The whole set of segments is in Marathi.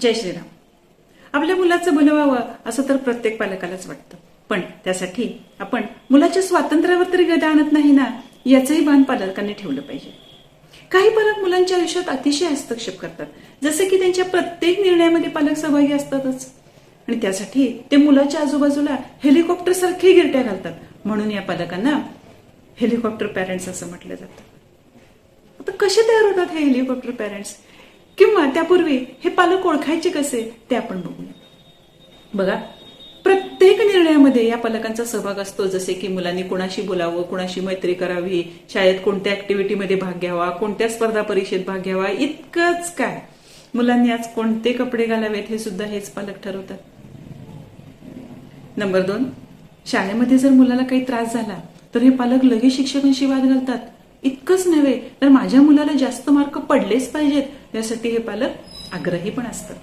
जय श्रीराम. आपल्या मुलाचं भलं व्हावं असं तर प्रत्येक पालकालाच वाटतं. पण त्यासाठी आपण मुलाच्या स्वातंत्र्यावर तरी गदा आणत नाही ना याचंही भान पालकांनी ठेवलं पाहिजे. काही पालक मुलांच्या आयुष्यात अतिशय हस्तक्षेप करतात. जसे की त्यांच्या प्रत्येक निर्णयामध्ये पालक सहभागी असतातच. आणि त्यासाठी ते मुलाच्या आजूबाजूला हेलिकॉप्टर सारखे गिरट्या घालतात. म्हणून या पालकांना हेलिकॉप्टर पॅरेंट्स असं म्हटलं जातं. आता कसे तयार होतात हे हेलिकॉप्टर पॅरेंट्स? किंवा त्यापूर्वी हे पालक ओळखायचे कसे ते आपण बघूया. बघा प्रत्येक निर्णयामध्ये या पालकांचा सहभाग असतो जसे की मुलांनी कुणाशी बोलावं कुणाशी मैत्री करावी शाळेत कोणत्या ऍक्टिव्हिटीमध्ये भाग घ्यावा कोणत्या स्पर्धा परीक्षेत भाग घ्यावा इतकंच काय. मुलांनी आज कोणते कपडे घालावेत हे सुद्धा हेच पालक ठरवतात. नंबर दोन शाळेमध्ये जर मुलाला काही त्रास झाला तर हे पालक लगेच शिक्षकांशी वाद घालतात. इतकंच नव्हे तर माझ्या मुलाला जास्त मार्क पडलेच पाहिजेत. यासाठी हे पालक आग्रही पण असतात.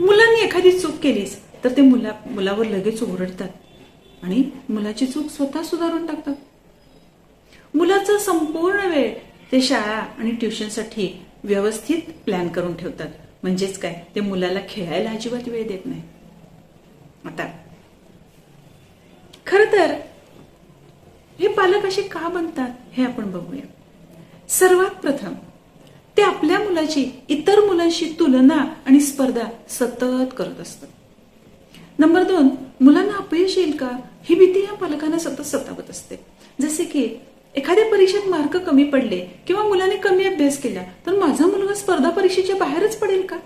मुलांनी एखादी चूक केलीच तर ते मुला मुलावर लगेच ओरडतात आणि मुलाची चूक स्वतः सुधारून टाकतात. मुलाचा संपूर्ण वेळ ते शाळा आणि ट्युशनसाठी व्यवस्थित प्लॅन करून ठेवतात. म्हणजेच काय? ते मुलाला खेळायला अजिबात वेळ देत नाही. आता खर तर हे पालक असे का बनतात हे आपण बघूया. सर्वात प्रथम ते आपल्या मुलाची इतर मुलांशी तुलना आणि स्पर्धा सतत करत असतात. नंबर दोन मुलांना अपयश येईल का? ही भीती या पालकांना सतत सतावत असते. जसे की एखाद्या परीक्षेत मार्क कमी पडले किंवा मुलाने कमी अभ्यास केला तर माझा मुलगा स्पर्धा परीक्षेच्या बाहेरच पडेल का?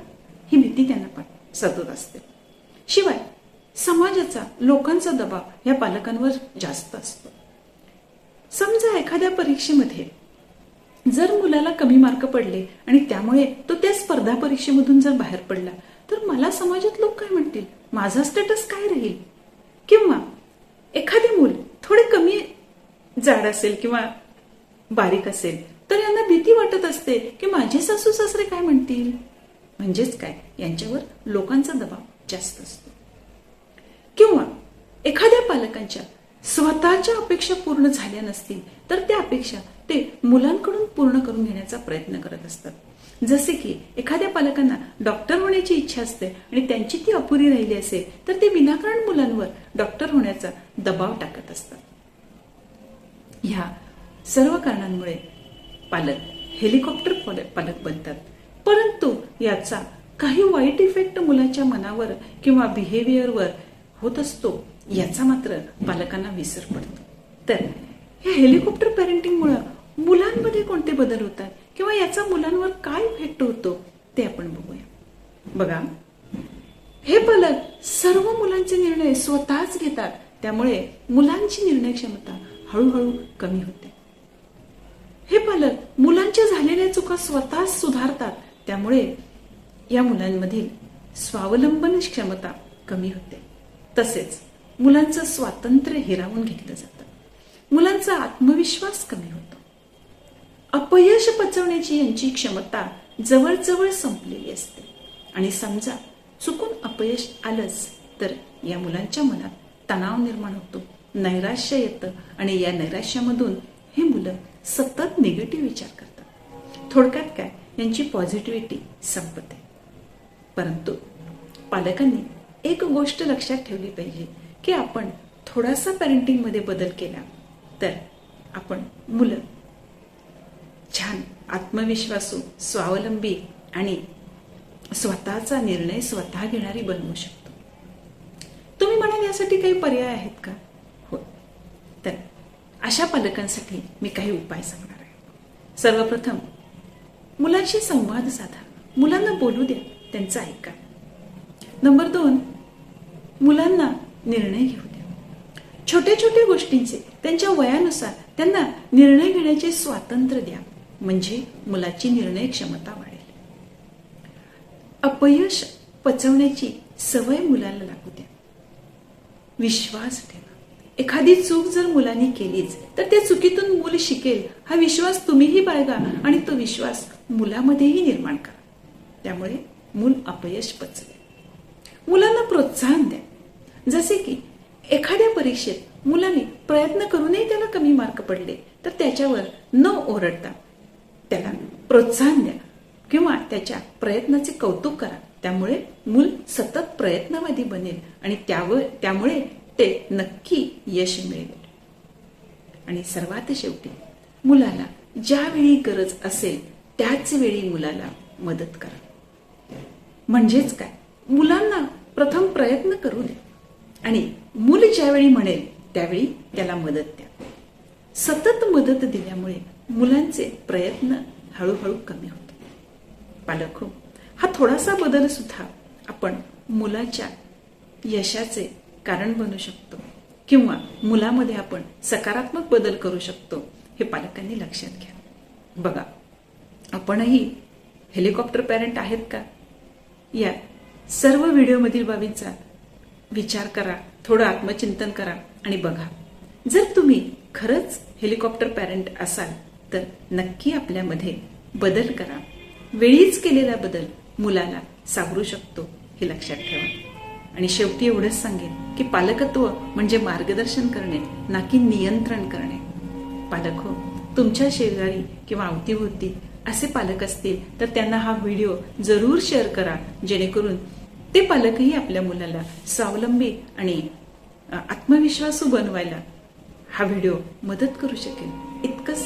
ही भीती त्यांना पण सतत असते. शिवाय समाजाचा लोकांचा दबाव या पालकांवर जास्त असतो. समजा एखाद्या परीक्षेमध्ये जर मुलाला कमी मार्क पडले आणि त्यामुळे तो त्या स्पर्धा परीक्षेमधून जर बाहेर पडला तर मला समाजात लोक काय म्हणतील? माझा स्टेटस काय राहील? किंवा एखादे मूल थोडे कमी जाड असेल किंवा बारीक असेल तर यांना भीती वाटत असते की माझे सासू सासरे काय म्हणतील? म्हणजेच काय? यांच्यावर लोकांचा दबाव जास्त असतो. किंवा एखाद्या पालकांच्या स्वतःच्या अपेक्षा पूर्ण झाल्या नसतील तर त्या अपेक्षा ते मुलांकडून पूर्ण करून घेण्याचा प्रयत्न करत असतात. जसे की एखाद्या पालकांना डॉक्टर होण्याची इच्छा असते आणि त्यांची ती अपुरी राहिली असेल तर ते विनाकारण मुलांवर डॉक्टर होण्याचा दबाव टाकत असतात. ह्या सर्व कारणांमुळे पालक हेलिकॉप्टर पालक बनतात. परंतु याचा काही वाईट इफेक्ट मुलाच्या मनावर किंवा बिहेवियरवर होत असतो. याचा मात्र पालकांना विसर पडतो. तर या हेलिकॉप्टर पॅरेंटिंगमुळे मुलांमध्ये कोणते बदल होतात किंवा याचा मुलांवर काय इफेक्ट होतो ते आपण बघूया. बघा हे पालक सर्व मुलांचे निर्णय स्वतःच घेतात. त्यामुळे मुलांची निर्णय क्षमता हळूहळू कमी होते. हे पालक मुलांच्या झालेल्या चुका स्वतः सुधारतात. त्यामुळे या मुलांमधील स्वावलंबन क्षमता कमी होते. तसेच मुलांचं स्वातंत्र्य हिरावून घेतलं जातं. मुलांचा आत्मविश्वास कमी होतो. अपयश पचवण्याची यांची क्षमता जवळजवळ संपलेली असते. आणि समजा चुकून अपयश आलंच तर या मुलांच्या मनात तणाव निर्माण होतो. नैराश्य येतं आणि या नैराश्यामधून हे मुलं सतत निगेटिव्ह विचार करतात. थोडक्यात काय? यांची पॉझिटिव्हिटी संपते. परंतु पालकांनी एक गोष्ट लक्षात ठेवली पाहिजे. की आपण थोडासा पॅरेंटिंगमध्ये बदल केला तर आपण मुलं छान आत्मविश्वासू स्वावलंबी आणि स्वतःचा निर्णय स्वतः घेणारी बनवू शकतो. तुम्ही म्हणाल यासाठी काही पर्याय आहेत का? हो. तर अशा पालकांसाठी मी काही उपाय सांगणार आहे. सर्वप्रथम मुलांशी संवाद साधा. मुलांना बोलू द्या त्यांचं ऐका. नंबर दोन मुलांना निर्णय घेऊ द्या. छोट्या छोट्या गोष्टींचे त्यांच्या वयानुसार त्यांना निर्णय घेण्याचे स्वातंत्र्य द्या. म्हणजे मुलाची निर्णय क्षमता वाढेल. अपयश पचवण्याची सवय मुलाला लागू द्या. विश्वास ठेवा. एखादी चूक जर मुलांनी केलीच तर त्या चुकीतून मूल शिकेल. हा विश्वास तुम्हीही बाळगा आणि तो विश्वास मुलामध्येही निर्माण करा. त्यामुळे मूल अपयश पचवेल. मुलांना प्रोत्साहन द्या. जसे की एखाद्या परीक्षेत मुलाने प्रयत्न करूनही त्याला कमी मार्क पडले तर त्याच्यावर न ओरडता त्याला प्रोत्साहन द्या किंवा त्याच्या प्रयत्नाचे कौतुक करा. त्यामुळे मूल सतत प्रयत्नवादी बनेल आणि त्यावर त्यामुळे ते नक्की यश मिळेल. आणि सर्वात शेवटी मुलाला ज्यावेळी गरज असेल त्याच वेळी मुलाला मदत करा. म्हणजेच काय? मुलांना प्रथम प्रयत्न करू दे. आणि मूल ज्यावेळी म्हणेल त्यावेळी त्याला मदत द्या. सतत मदत दिल्यामुळे मुलांचे प्रयत्न हळूहळू कमी होतो पालक हो हा थोडासा बदल सुद्धा आपण मुलाच्या यशाचे कारण बनू शकतो. किंवा मुलामध्ये आपण सकारात्मक बदल करू शकतो हे पालकांनी लक्षात घ्या. बघा आपणही हेलिकॉप्टर पॅरेंट आहेत का? या सर्व व्हिडिओमधील बाबींचा विचार करा थोडं आत्मचिंतन करा आणि बघा. जर तुम्ही खरंच हेलिकॉप्टर पॅरेंट असाल तर नक्की आपल्यामध्ये बदल करा. वेळीच केलेला बदल मुलाला सावरू शकतो हे लक्षात ठेवा. आणि शेवटी एवढंच सांगेन की पालकत्व म्हणजे मार्गदर्शन करणे ना की नियंत्रण करणे. पालक हो तुमच्या शेजारी किंवा अवतीभोवती असे पालक असतील तर त्यांना हा व्हिडिओ जरूर शेअर करा जेणेकरून ते पालकही आपल्या मुलाला स्वावलंबी आणि आत्मविश्वासू बनवायला हा व्हिडिओ मदत करू शकेल. इतकंच